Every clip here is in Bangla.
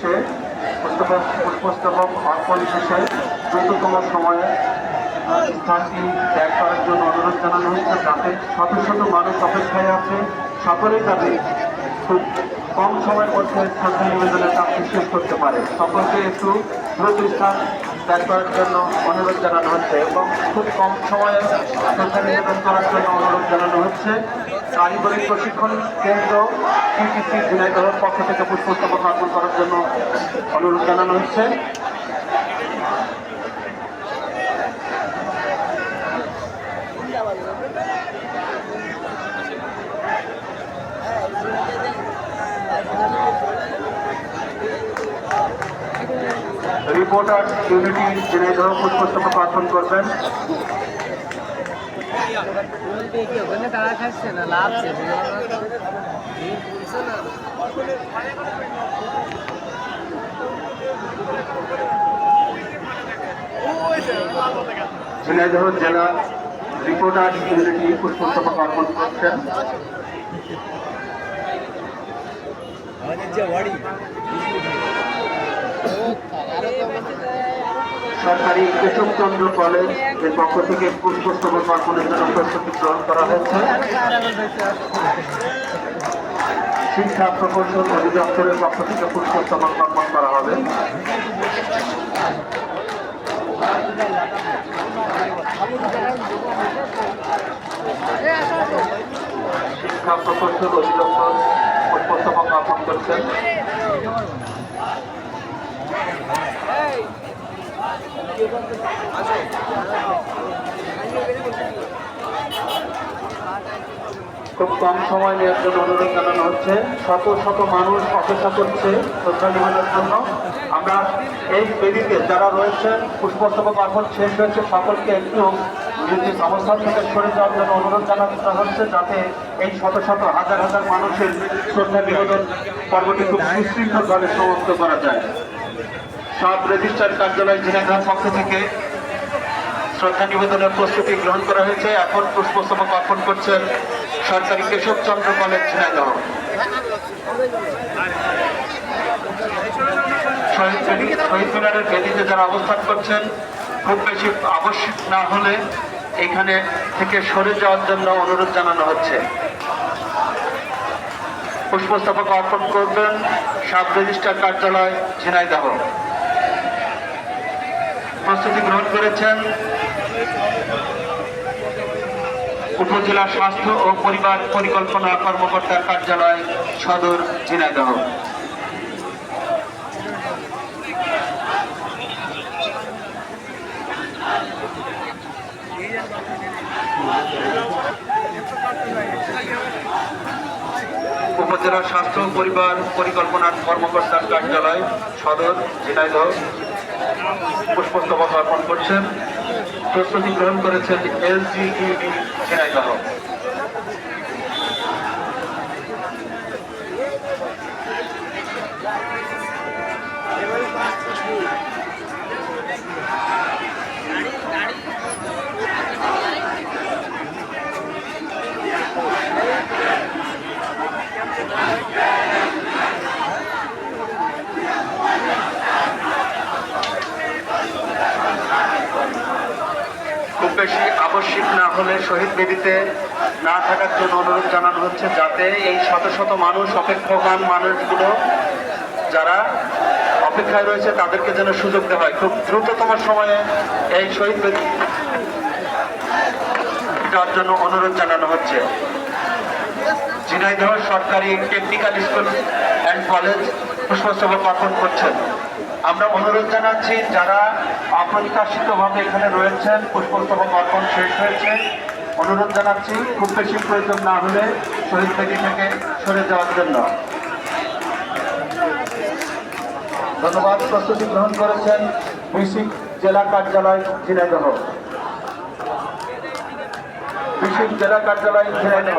শেষে পুষ্পস্তবক অর্পণ শেষে দ্রুততম সময়ে স্থানটি ত্যাগ করার জন্য অনুরোধ জানানো হচ্ছে যাতে শত শত মানুষ অপেক্ষায় আছে। সকলেই যাতে খুব কম সময়ের মধ্যে শ্রদ্ধা নিবেদনের কাজটি শেষ করতে পারে। সকলকে একটু দ্রুত স্থান ত্যাগ করার জন্য অনুরোধ জানানো হচ্ছে এবং খুব কম সময়ে শ্রদ্ধা নিবেদন করার জন্য অনুরোধ জানানো হচ্ছে। কারিগরি প্রশিক্ষণ কেন্দ্র সিটিসি ঝিনাইদহের পক্ষ থেকে পুষ্পস্তবক অর্পণ করার জন্য অনুরোধ জানানো হচ্ছে। রিপোর্টার ইউনিটি ঝিনাইদহ পুষ্পস্তবক অর্পণ করবেন। তারা খাচ্ছে না লাভছে ঝিনাইদহ জেলা রিপোর্টার ইউনিটি পুষ্পস্তবক অর্পণ করছেন। সরকারি কেশবচন্দ্র কলেজের পক্ষ থেকে পুষ্পস্তবক অর্পণের জন্য প্রস্তুতি গ্রহণ করা হয়েছে। শিক্ষা প্রকৌশল অধিদপ্তরের পক্ষ থেকে পুষ্পস্তবক অর্পণ করা হবে। শিক্ষা প্রকৌশল অধিদপ্তর পুষ্পস্তবক অর্পণ করছেন খুব কম সময় নেওয়ার জন্য অনুরোধ জানানো হচ্ছে। শত শত মানুষ অপেক্ষা করছে শ্রদ্ধা নিবেদনের জন্য। আমরা এই বেদিতে যারা রয়েছেন পুষ্পস্তবক অর্পণ শেষ হয়েছে, সকলকে একটু নিজ অবস্থান থেকে সরে যাওয়ার জন্য অনুরোধ জানানো হচ্ছে যাতে এই শত শত, হাজার হাজার মানুষের শ্রদ্ধা নিবেদন পর্বটি খুব সুশৃঙ্খলভাবে সমাপ্ত করা যায়। সব রেজিস্ট্রার কার্যালয় ঝিনাইদহ পক্ষ থেকে শ্রদ্ধা নিবেদনের প্রস্তুতি গ্রহণ করা হয়েছে। এখন পুষ্পস্তবক অর্পণ করছেন সরকারি কেশবচন্দ্র কলেজ ঝিনাইদহ। শহীদ মিনারের বেদিতে যারা অবস্থান করছেন, খুব বেশি আবশ্যক না হলে এখানে থেকে সরে যাওয়ার জন্য অনুরোধ জানানো হচ্ছে। পুষ্পস্তবক অর্পণ করবেন সাব রেজিস্ট্রার কার্যালয় ঝিনাইদহ। প্রস্তুতি গ্রহণ করেছেন উপজেলা স্বাস্থ্য ও পরিবার পরিকল্পনা কর্মকর্তার কার্যালয় সদর ঝিনাইদহ। উপজেলা স্বাস্থ্য ও পরিবার পরিকল্পনা কর্মকর্তার কার্যালয় সদর ঝিনাইদহ। পুষ্পস্তবক অর্পণ করছেন। প্রস্তুতি গ্রহণ করেছেন এলজিইবি ঝিনাইদহ খুব বেশি আবশ্যিক না হলে শহীদ বেদিতে না থাকার জন্য অনুরোধ জানানো হচ্ছে যাতে এই শত শত মানুষ, অপেক্ষমান মানুষগুলো যারা অপেক্ষায় রয়েছে তাদেরকে যেন সুযোগ দেওয়া হয়। খুব দ্রুততম সময়ে এই শহীদ বেদি যাওয়ার জন্য অনুরোধ জানানো হচ্ছে। ঝিনাইদহ সরকারি টেকনিক্যাল স্কুল অ্যান্ড কলেজ পুষ্পস্তবক অর্পণ করছেন। আমরা অনুরোধ জানাচ্ছি যারা অপ্রত্যাশিতভাবে এখানে রয়েছেন, পুষ্পস্তবক অর্পণ শেষ হয়েছে, অনুরোধ জানাচ্ছি খুব বেশি প্রয়োজন না হলে শহীদ বেদি থেকে সরে যাওয়ার জন্য। ধন্যবাদ, প্রস্তুতি গ্রহণ করেছেন বিসিক জেলা কার্যালয় ঝিনাইদহ। বিসিক জেলা কার্যালয় ঝিনাইদহ।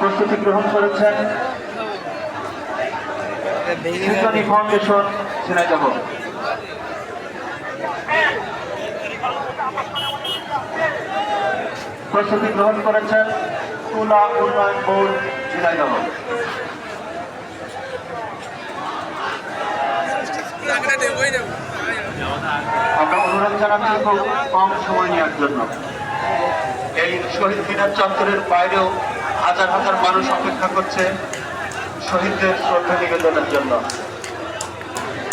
প্রস্তুতি গ্রহণ করেছেন। ফাউন্ডেশন ঝিনাইদহ প্রস্তুতি গ্রহণ করেছেন তুলা উন্নয়ন বোর্ড ঝিনাইদহ আমরা অনুরোধ জানাচ্ছি খুব কম সময় নেওয়ার জন্য। এই শহীদ মিনার চত্বরের বাইরেও হাজার হাজার মানুষ অপেক্ষা করছে শহীদদের শ্রদ্ধা নিবেদনের জন্য।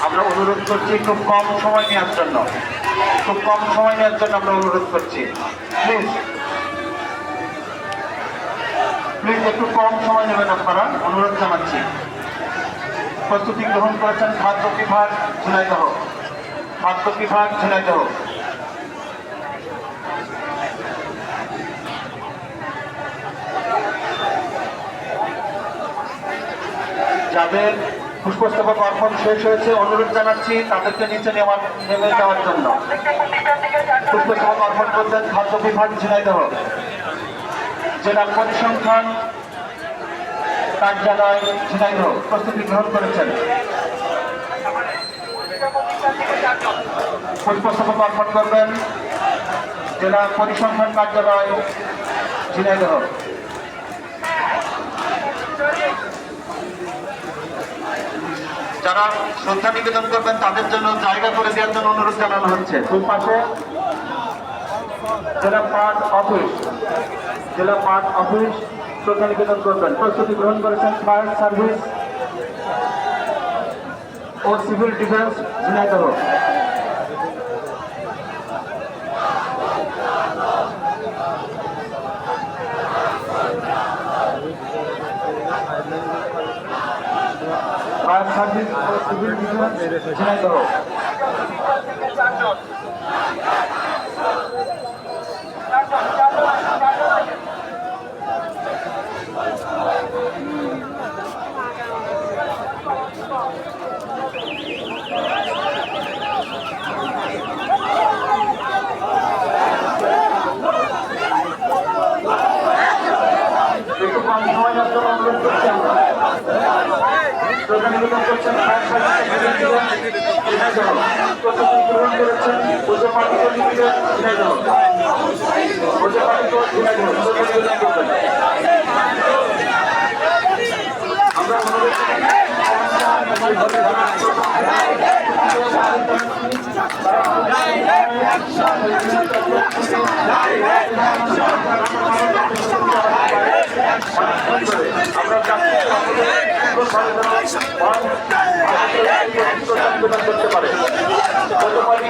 আমরা অনুরোধ করছি, খুব কম সময় নেওয়ার জন্য। খুব কম সময় নেওয়ার জন্য আমরা অনুরোধ করছি। প্লিজ। প্লিজ একটু কম সময় নেবেন আপনারা। অনুরোধ জানাচ্ছি। প্রস্তুতি গ্রহণ করেছেন খাদ্য বিভাগ ঝিনাইদহ। খাদ্য বিভাগ ঝিনাইদহ। যাদের পুষ্পস্তবক অর্পণ শেষ হয়েছে, অনুরোধ জানাচ্ছি তাদেরকে নিচে নেওয়ার নেমে যাওয়ার জন্য। পুষ্পস্তবক অর্পণ করছেন খাদ্য বিভাগ ঝিনাইদহ। জেলা পরিসংখ্যান কার্যালয় ঝিনাইদহ প্রস্তুতি গ্রহণ করেছেন। পুষ্পস্তবক অর্পণ করবেন জেলা পরিসংখ্যান কার্যালয় ঝিনাইদহ। যারা শ্রদ্ধা নিবেদন করবেন, তাদের জন্য জায়গা করে দেওয়ার জন্য অনুরোধ জানানো হচ্ছে। দুই পাশে জেলা পার্ট অফিস, জেলা পার্ট অফিস শ্রদ্ধা নিবেদন করবেন। প্রস্তুতি গ্রহণ করেছেন ফায়ার সার্ভিস ও civil defence Jhenaidah. Fire service civil defence Jhenaidah একটু কম সময় নেওয়ার জন্য অনুরোধ করছি আমরা শ্রদ্ধা নিবেদন করছেন ফায়ার সার্ভিস ও সিভিল ডিফেন্স ঝিনাইদহ প্রস্তুতি গ্রহণ করেছেন পুজো পার্টি লিমিটেড ঝিনাইদহ পুজো পার্টি ঝিনাইদহ শ্রদ্ধা নিবেদন করবেন আমরা আমরা করতে পারে পুজো পার্টি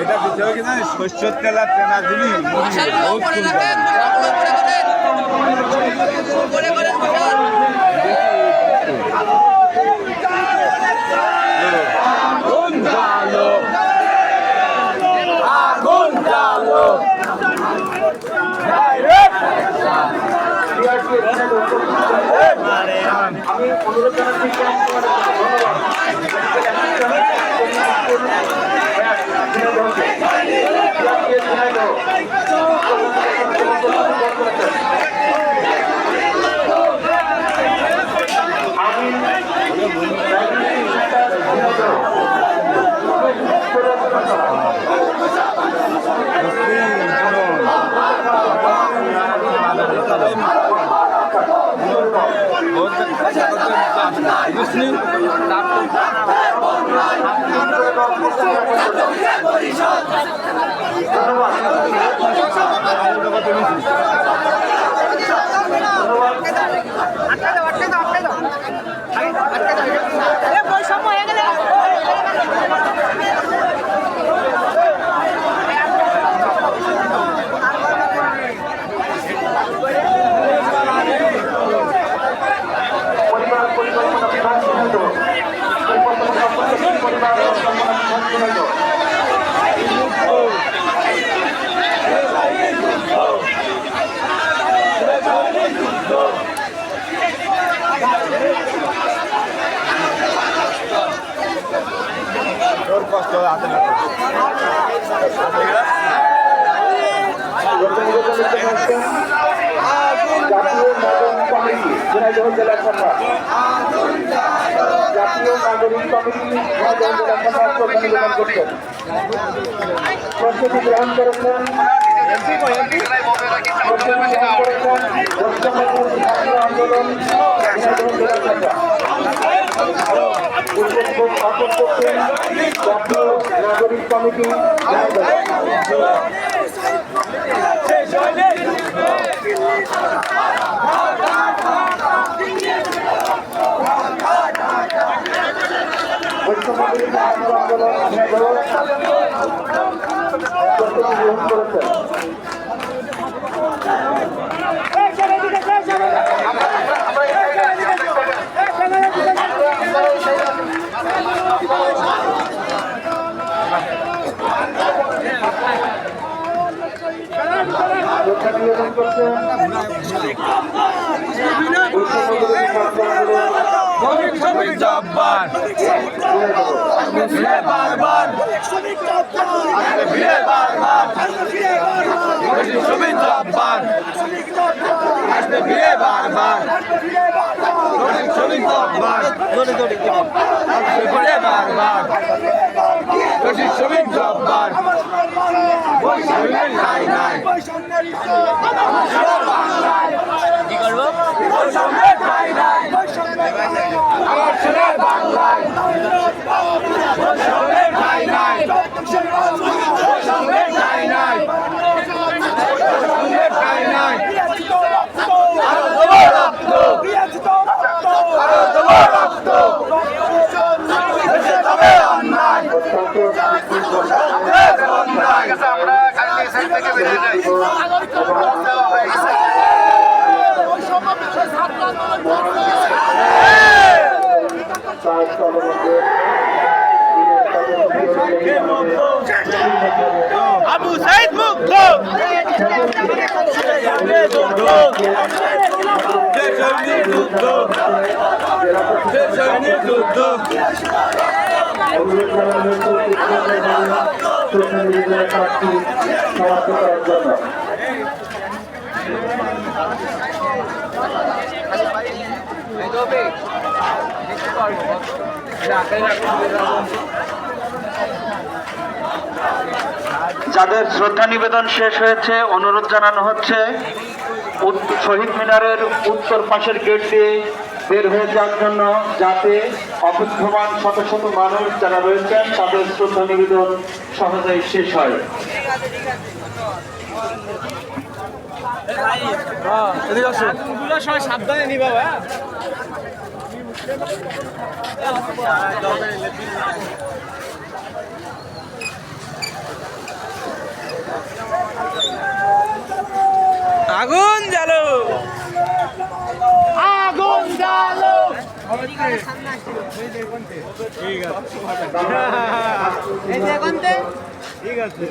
এটা দিতে হবে কি জানিস শস্যর তেল তেনা দিবি বহুত সুন্দর আমি অনুরোধ জানাচ্ছি কম সময়ের আমি পরিবার পরিকল্পনা বিভাগ সীমিত পরিকল্পনা সম্পর্কে পরিবার পরিকল্পনা বিভাগ সীমিত তোর কষ্ট হাতে না জাতীয় নাগরিক কমিটি ঝিনাইদহ জেলা শাখা প্রতিনিবেদন করছেন প্রস্তুতি গ্রহণ করেছেন আন্দোলন ঝিনাইদহ জেলা স্থাপন করছেন জাতীয় নাগরিক কমিটি আন্দোলন করেছেন শ্রদ্ধা নিবেদন করছেন বারবার কি করব? আমার বাংলায় শ্রমিক নাই নাই শ্রমিক নাই নাই শ্রমিক নাই নাই আরও দেবো রক্ত আরও দেবো রক্ত দেশে তবে অন্যায় দেশে অন্যায় আবু সাইদ মুক্ত যুদ্ধ যাদের শ্রদ্ধা নিবেদন শেষ হয়েছে, অনুরোধ জানানো হচ্ছে শহীদ মিনারের উত্তর পাশের গেট দিয়ে বের হয়ে যাওয়ার জন্য যাতে অবুদ্ধমান শত শত মানুষ যারা রয়েছেন তাদের শ্রদ্ধা নিবেদন সহজেই শেষ হয়। সাবধানে নিবা আগুন জ্বালো। আগুন জ্বালো। ঠিক আছে।